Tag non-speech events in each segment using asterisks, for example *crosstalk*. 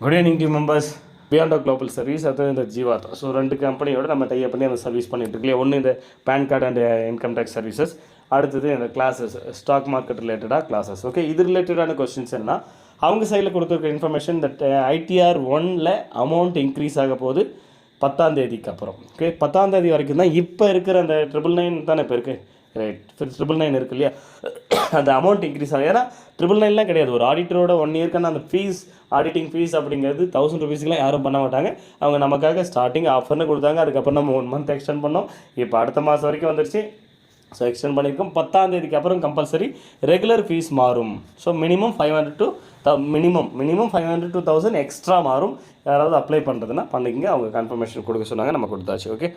Good evening team members பியாண்டோ global service அது இந்த ஜீவாதா ஸோ ரெண்டு கம்பெனியோட நம்ம டைப் பண்ணி அந்த சர்வீஸ் பண்ணிட்டு இருக்கு ஒன்று இந்த PAN card and income tax services அடுத்தது இந்த கிளாஸஸ் ஸ்டாக் மார்க்கெட் ரிலேட்டடாக கிளாஸஸ் ஓகே இது ரிலேட்டடான கொஸ்டின்ஸ் என்ன அவங்க சைடில் கொடுத்துருக்க இன்ஃபர்மேஷன் இந்த ஐடிஆர் ஒனில் அமௌண்ட் இன்க்ரீஸ் ஆக போகுது பத்தாம் தேதிக்கு அப்புறம். ஓகே பத்தாம் தேதி வரைக்கும் தான் இப்போ இருக்கிற அந்த ட்ரிபிள் நைன் தானே இப்போ இருக்குது ரைட் ட்ரிபிள் நைன் இருக்கு இல்லையா? அந்த அமௌண்ட் இன்க்ரீஸ் ஆகும். ஏன்னா ட்ரிபிள் நைன்லாம் கிடையாது. ஒரு ஆடிட்டரோட ஒன் இயர்க்கான அந்த ஃபீஸ் ஆடிட்டிங் ஃபீஸ் அப்படிங்கிறது தௌசண்ட் ருபீஸ்க்குலாம் யாரும் பண்ண மாட்டாங்க. அவங்க நமக்காக ஸ்டார்டிங் ஆஃபர்னு கொடுத்தாங்க. அதுக்கப்புறம் நம்ம ஒன் மந்த் எக்ஸ்டெண்ட் பண்ணோம். இப்போ அடுத்த மாதம் வரைக்கும் வந்துருச்சு. ஸோ எக்ஸ்டெண்ட் பண்ணியிருக்கோம். பத்தாம் தேதிக்கு அப்புறம் கம்பல்சரி ரெகுலர் ஃபீஸ் மாறும். So minimum five hundred to minimum minimum five hundred to thousand extra மாறும். யாராவது அப்ளை பண்ணுறதுன்னா பண்ணிக்கங்க. அவங்க கன்ஃபர்மேஷன் கொடுக்க சொன்னாங்க. நம்ம கொடுத்தாச்சு. ஓகே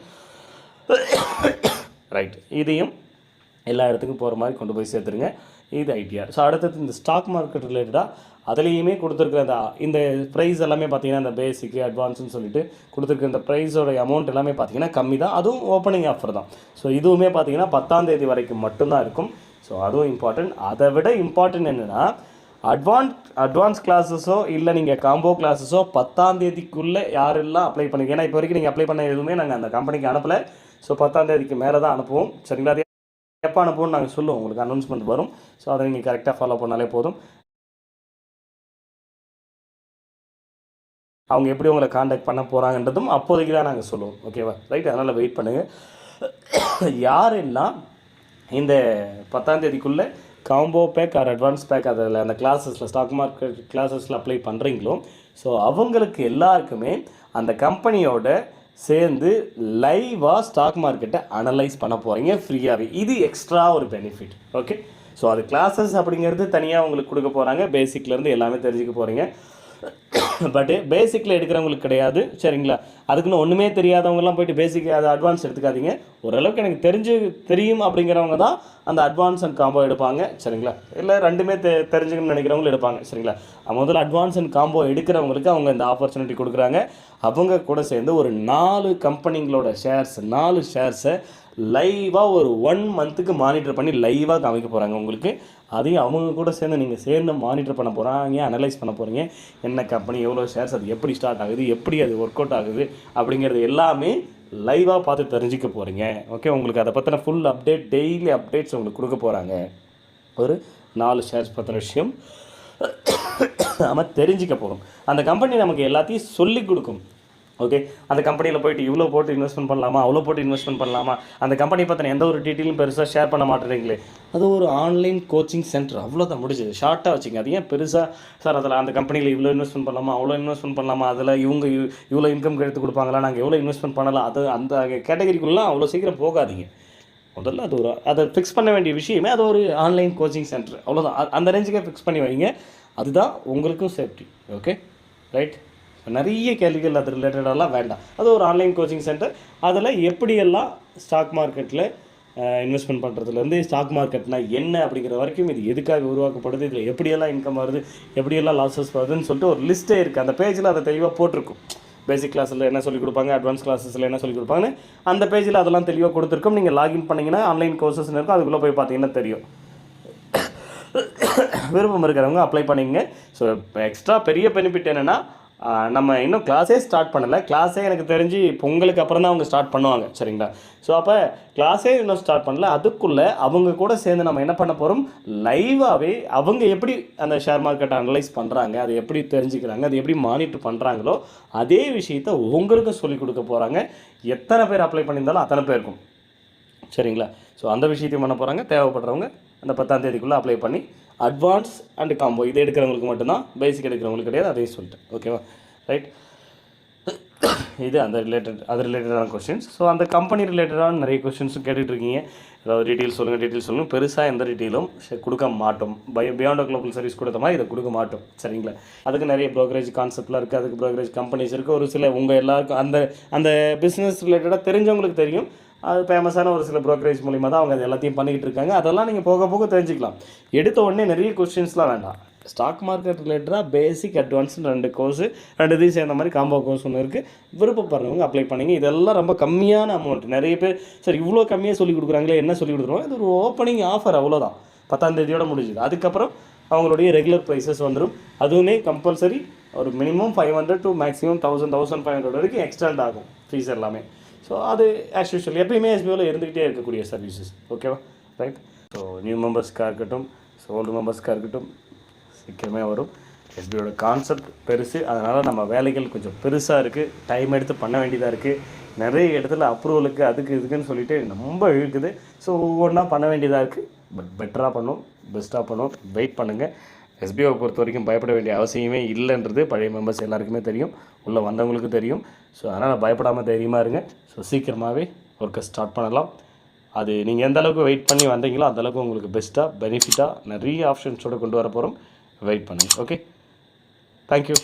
ரைட் *coughs* இதையும் எல்லா இடத்துக்கும் போகிற மாதிரி கொண்டு போய் சேர்த்துருங்க. இது ஐடிஆர் ஸோ அடுத்தது இந்த ஸ்டாக் மார்க்கெட் ரிலேட்டடாக அதுலேயுமே கொடுத்துருக்குற அந்த இந்த ப்ரைஸ் எல்லாமே பார்த்தீங்கன்னா இந்த பேசிக்கு அட்வான்ஸ்னு சொல்லிட்டு கொடுத்துருக்க இந்த ப்ரைஸோட அமௌண்ட் எல்லாமே பார்த்தீங்கன்னா கம்மி தான். அதுவும் ஓப்பனிங் ஆஃபர் தான். ஸோ இதுவுமே பார்த்தீங்கன்னா பத்தாம் தேதி வரைக்கும் மட்டும்தான் இருக்கும். ஸோ அதுவும் இம்பார்ட்டன்ட் அதை விட இம்பார்ட்டன்ட் என்னென்னா அட்வான்ஸ் அட்வான்ஸ் கிளாஸஸோ இல்லை நீங்கள் காம்போ கிளாஸஸோ பத்தாம் தேதிக்குள்ளே யாரெல்லாம் அப்ளை பண்ணுங்க? ஏன்னா இப்போ வரைக்கும் நீங்கள் அப்ளை பண்ண எதுவுமே நாங்கள் அந்த கம்பெனிக்கு அனுப்பலை. ஸோ பத்தாம் தேதிக்கு மேலே தான் அனுப்புவோம். சரிங்களா? எப்போ அனுப்புவோம்னு நாங்கள் சொல்லுவோம். உங்களுக்கு அனௌன்ஸ்மெண்ட் வரும். ஸோ அதை நீங்கள் கரெக்டாக ஃபாலோ பண்ணாலே போதும். அவங்க எப்படி உங்களை காண்டாக்ட் பண்ண போகிறாங்கன்றதும் அப்போதைக்கு தான் நாங்கள் சொல்லுவோம். ஓகேவா ரைட் அதனால் வெயிட் பண்ணுங்கள் யாரெல்லாம் இந்த பத்தாம் தேதிக்குள்ளே combo pack or advance pack அதில் அந்த கிளாஸஸில் ஸ்டாக் மார்க்கெட் கிளாஸஸில் அப்ளை பண்ணுறீங்களோ ஸோ அவங்களுக்கு எல்லாருக்குமே அந்த கம்பெனியோட சேர்ந்து லைவாக ஸ்டாக் மார்க்கெட்டை அனலைஸ் பண்ண போகிறீங்க ஃப்ரீயாகவே இது எக்ஸ்ட்ரா ஒரு பெனிஃபிட் ஓகே ஸோ அது கிளாஸஸ் அப்படிங்கிறது தனியாக உங்களுக்கு கொடுக்க போகிறாங்க பேசிக்லேருந்து எல்லாமே தெரிஞ்சுக்க போகிறீங்க பட்டு பேசிக்கில் எடுக்கிறவங்களுக்கு கிடையாது. சரிங்களா? அதுக்குன்னு ஒன்றுமே தெரியாதவங்கலாம் போயிட்டு பேசிக் அது அட்வான்ஸ் எடுத்துக்காதீங்க. ஓரளவுக்கு எனக்கு தெரிஞ்சு தெரியும் அப்படிங்கிறவங்க தான் அந்த அட்வான்ஸ் அண்ட் காம்போ எடுப்பாங்க. சரிங்களா? இல்லை ரெண்டுமே தெ தெரிஞ்சுக்கணும்னு நினைக்கிறவங்களும் எடுப்பாங்க. சரிங்களா? முதல்ல அட்வான்ஸ் அண்ட் காம்போ எடுக்கிறவங்களுக்கு அவங்க இந்த ஆப்பர்ச்சுனிட்டி கொடுக்குறாங்க. அவங்க கூட சேர்ந்து ஒரு நாலு கம்பெனிங்களோட ஷேர்ஸ் நாலு ஷேர்ஸை லைவாக ஒரு ஒன் மந்த்துக்கு மானிட்டர் பண்ணி லைவாக காமிக்க போகிறாங்க உங்களுக்கு. அதையும் அவங்க கூட சேர்ந்து நீங்கள் சேர்ந்து மானிட்டர் பண்ண போகிறாங்க அனலைஸ் பண்ண போகிறீங்க என்ன கம்பெனி எவ்வளோ ஷேர்ஸ் அது எப்படி ஸ்டார்ட் ஆகுது எப்படி அது ஒர்க் அவுட் ஆகுது அப்படிங்கிறது எல்லாமே லைவாக பார்த்து தெரிஞ்சுக்க போகிறீங்க ஓகே உங்களுக்கு அதை பற்றின ஃபுல் அப்டேட் டெய்லி அப்டேட்ஸ் உங்களுக்கு கொடுக்க போகிறாங்க ஒரு நாலு ஷேர்ஸ் பற்றின விஷயம் நம்ம தெரிஞ்சுக்க போகிறோம் அந்த கம்பெனி நமக்கு எல்லாத்தையும் சொல்லிக் கொடுக்கும். ஓகே அந்த கம்பெனியில் போயிட்டு இவ்வளோ போட்டு இன்வெஸ்ட்மெண்ட் பண்ணலாமா? அவ்வளோ போட்டு இன்வெஸ்ட்மெண்ட் பண்ணலாமா? அந்த கம்பெனி பற்றின எந்த ஒரு டீட்டெயிலும் பெருசாக ஷேர் பண்ண மாட்டேறீங்களே? அது ஒரு ஆன்லைன் கோச்சிங் சென்டர் அவ்வளோதான் முடிஞ்சது. ஷார்ட்டாக வச்சுங்க. அது ஏன் பெருசாக சார் அதில் அந்த கம்பெனியில் இவ்வளோ இன்வெஸ்ட்மெண்ட் பண்ணலாமா? அவ்வளோ இன்வெஸ்ட்மெண்ட் பண்ணலாமா? அதில் இவங்க இவ்வளோ இன்கம் எடுத்து கொடுப்பாங்களா? நாங்கள் எவ்வளோ இன்வெஸ்ட்மெண்ட் பண்ணலாம்? அது அந்த கேட்டகரிக்குள்ளலாம் அவ்வளோ சீக்கிரம் போகாதீங்க. முதல்ல அது ஒரு அதை ஃபிக்ஸ் பண்ண வேண்டிய விஷயமே அது ஒரு ஆன்லைன் கோச்சிங் சென்டர் அவ்வளோதான் அந்த ரேஞ்சுக்கே ஃபிக்ஸ் பண்ணி வைங்க. அதுதான் உங்களுக்கும் சேஃப்டி ஓகே ரைட் நிறைய கேள்விகள் அது ரிலேட்டடெல்லாம் வேண்டாம். அது ஒரு ஆன்லைன் கோச்சிங் சென்டர் அதில் எப்படியெல்லாம் ஸ்டாக் மார்க்கெட்டில் இன்வெஸ்ட்மெண்ட் பண்ணுறதுலேருந்து ஸ்டாக் மார்க்கெட்னா என்ன அப்படிங்கிற வரைக்கும் இது எதுக்காக உருவாக்கப்படுது இதில் எப்படியெல்லாம் இன்கம் வருது எப்படியெல்லாம் லாஸஸ் வருதுன்னு சொல்லிட்டு ஒரு லிஸ்ட்டே இருக்குது அந்த பேஜில் அதை தெளிவாக போட்டிருக்கும். பேசிக் கிளாஸில் என்ன சொல்லிக் கொடுப்பாங்க அட்வான்ஸ் கிளாஸஸில் என்ன சொல்லிக் கொடுப்பாங்கன்னு அந்த பேஜில் அதெல்லாம் தெளிவாக கொடுத்துருக்கோம். நீங்கள் லாகின் பண்ணிங்கன்னா ஆன்லைன் கோர்சஸ் இருக்கும். அதுக்குள்ளே போய் பார்த்தீங்கன்னா தெரியும். விருப்பம் இருக்கிறவங்க அப்ளை பண்ணிங்க ஸோ எக்ஸ்ட்ரா பெரிய பெனிஃபிட் என்னென்னா நம்ம இன்னும் கிளாஸே ஸ்டார்ட் பண்ணலை. கிளாஸே எனக்கு தெரிஞ்சு பொங்கலுக்கு அப்புறம் தான் அவங்க ஸ்டார்ட் பண்ணுவாங்க சரிங்களா? ஸோ அப்போ கிளாஸே இன்னும் ஸ்டார்ட் பண்ணல. அதுக்குள்ளே அவங்க கூட சேர்ந்து நம்ம என்ன பண்ண போகிறோம் லைவாகவே அவங்க எப்படி அந்த ஷேர் மார்க்கெட்டை அனலைஸ் பண்ணுறாங்க அதை எப்படி தெரிஞ்சுக்கிறாங்க அதை எப்படி மானிட்டர் பண்ணுறாங்களோ அதே விஷயத்த உங்களுக்கு சொல்லிக் கொடுக்க போகிறாங்க எத்தனை பேர் அப்ளை பண்ணியிருந்தாலும் அத்தனை பேருக்கும் சரிங்களா? ஸோ அந்த விஷயத்தையும் பண்ண போகிறாங்க தேவைப்படுறவங்க அந்த பத்தாம் தேதிக்குள்ளே அப்ளை பண்ணி அட்வான்ஸ் அண்ட் காம்போ இது எடுக்கிறவங்களுக்கு மட்டும்தான் பேசிக் எடுக்கிறவங்களுக்கு கிடையாது அதையும் சொல்லிட்டேன். ஓகேவா ரைட் *coughs* இது அந்த ரிலேட்டட் அது ரிலேட்டடான கொஸ்டின்ஸ் ஸோ அந்த கம்பெனி ரிலேட்டடான நிறைய கொஸ்டின்ஸும் கேட்டுட்ருக்கீங்க ஏதாவது டீட்டெயில் சொல்லுங்கள் டீட்டெயில் சொல்லுங்கள் பெருசாக எந்த டீட்டெயிலும் கொடுக்க மாட்டோம். பயோ பியாண்ட் குளோபல் சர்வீஸ் கொடுத்த மாதிரி இதை கொடுக்க மாட்டோம். சரிங்களா? அதுக்கு நிறைய ப்ரோக்கரேஜ் கான்செப்ட்லாம் இருக்குது அதுக்கு ப்ரோக்கரேஜ் கம்பெனிஸ் இருக்குது ஒரு சில உங்கள் எல்லாருக்கும் அந்த அந்த பிஸ்னஸ் ரிலேட்டடாக தெரிஞ்சவங்களுக்கு தெரியும். அது ஃபேமஸான ஒரு சில ப்ரோக்கரேஜ் மூலிமா தான் அவங்க அது எல்லாத்தையும் பண்ணிக்கிட்டு இருக்காங்க. அதெல்லாம் நீங்கள் போக போக தெரிஞ்சுக்கலாம். எடுத்த உடனே நிறைய கொஸ்டின்ஸ்லாம் வேண்டாம். ஸ்டாக் மார்க்கெட் ரிலேட்டடாக பேசிக் அட்வான்ஸ் ரெண்டு கோர்ஸு ரெண்டு இதையும் சேர்ந்த மாதிரி காம்போ கோர்ஸ் ஒன்று இருக்குது விருப்பப்படுறவங்க அப்ளை பண்ணிங்க. இதெல்லாம் ரொம்ப கம்மியான அமௌண்ட் நிறைய பேர் சரி இவ்வளோ கம்மியாக சொல்லி கொடுக்குறாங்களே என்ன சொல்லி கொடுக்குறோம் இது ஒரு ஓப்பனிங் ஆஃபர் அவ்வளோதான் பத்தாம் தேதியோட முடிஞ்சுது. அதுக்கப்புறம் அவங்களுடைய ரெகுலர் ப்ரைஸஸ் வந்துடும் அதுவுமே கம்பல்சரி ஒரு minimum five hundred to maximum thousand thousand five hundred வரைக்கும் எக்ஸ்டெண்ட் ஆகும். ஃபீஸ் எல்லாமே. ஸோ அது ஆஸ் யூஷுவல் எப்பயுமே எஸ்பிஓவில் இருந்துக்கிட்டே இருக்கக்கூடிய சர்வீசஸ் ஓகேவா ரைட் ஸோ நியூ மெம்பர்ஸ்க்காக இருக்கட்டும் ஸோ ஓல்டு மெம்பர்ஸ்க்காக இருக்கட்டும் சீக்கிரமே வரும். எஸ்பியோட கான்செப்ட் பெருசு. அதனால் நம்ம வேலைகள் கொஞ்சம் பெருசாக இருக்குது டைம் எடுத்து பண்ண வேண்டியதாக இருக்குது நிறைய இடத்துல அப்ரூவலுக்கு அதுக்கு இதுக்குன்னு சொல்லிட்டு ரொம்ப இழுக்குது. ஸோ ஒவ்வொன்றா பண்ண வேண்டியதாக இருக்குது பட் பெட்டராக பண்ணும். பெஸ்ட்டாக பண்ணும். வெயிட் பண்ணுங்கள் எஸ்பிஓவை பொறுத்த வரைக்கும் பயப்பட வேண்டிய அவசியமே இல்லைன்றது பழைய மெம்பர்ஸ் எல்லாருக்குமே தெரியும். உள்ளே வந்தவங்களுக்கு தெரியும். ஸோ அதனால் பயப்படாமல் தைரியமாக இருங்க. ஸோ சீக்கிரமாகவே ஒர்க்கை ஸ்டார்ட் பண்ணலாம். அது நீங்கள் எந்த அளவுக்கு வெயிட் பண்ணி வந்தீங்களோ அந்தளவுக்கு உங்களுக்கு பெஸ்ட்டாக பெனிஃபிட்டாக நிறைய ஆப்ஷன்ஸோடு கொண்டு வர போகிறோம் வெயிட் பண்ணுங்கள் ஓகே தேங்க்யூ